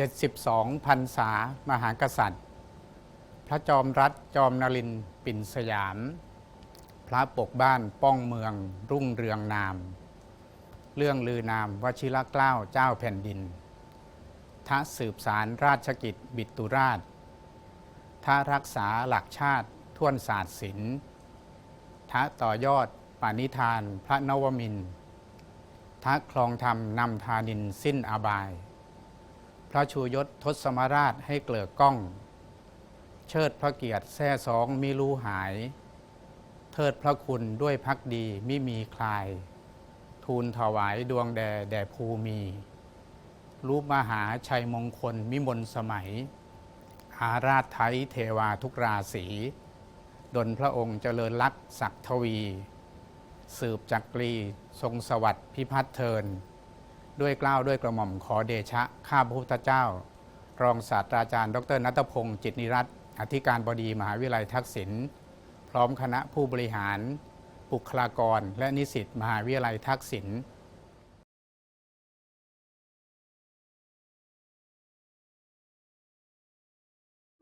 72พรรษามหากษัตริย์ พระจอมรัฐจอมนรินปิ่นสยาม พระปกบ้านป้องเมืองรุ่งเรืองนาม เรื่องลือนามวชิรเกล้าเจ้าแผ่นดินทะสืบสารราชกิจบิตุราชทะรักษาหลักชาติท่วนศาสตร์ศิลป์ทะต่อยอดปานิธานพระนวมินทร์ทะคลองธรรมนำทานินสิ้นอาบาย พระชูยศทศมราชให้เกลือกล้อง เชิดพระเกียรติแท่สองมิรู้หาย เทิดพระคุณด้วยพักดีมิมีคลาย ทูลถวายดวงแด่แด่ภูมี รูปมหาชัยมงคลมิมนสมัย อาราธไทยเทวาทุกราศีดลพระองค์เจริญลักศักดิ์ทวี สืบจักรี ทรงสวัสดิ์พิพัฒน์เทิน ด้วยกล้าวด้วยกระหม่อมขอเดชะ ข้าพระพุทธเจ้า รองศาสตราจารย์ ดรนัตพงศ์จิตนิรัตน์อธิการบดีมหาวิทยาลัยทักษิณพร้อมคณะผู้บริหารบุคลากร และนิสิตมหาวิทยาลัยทักษิณ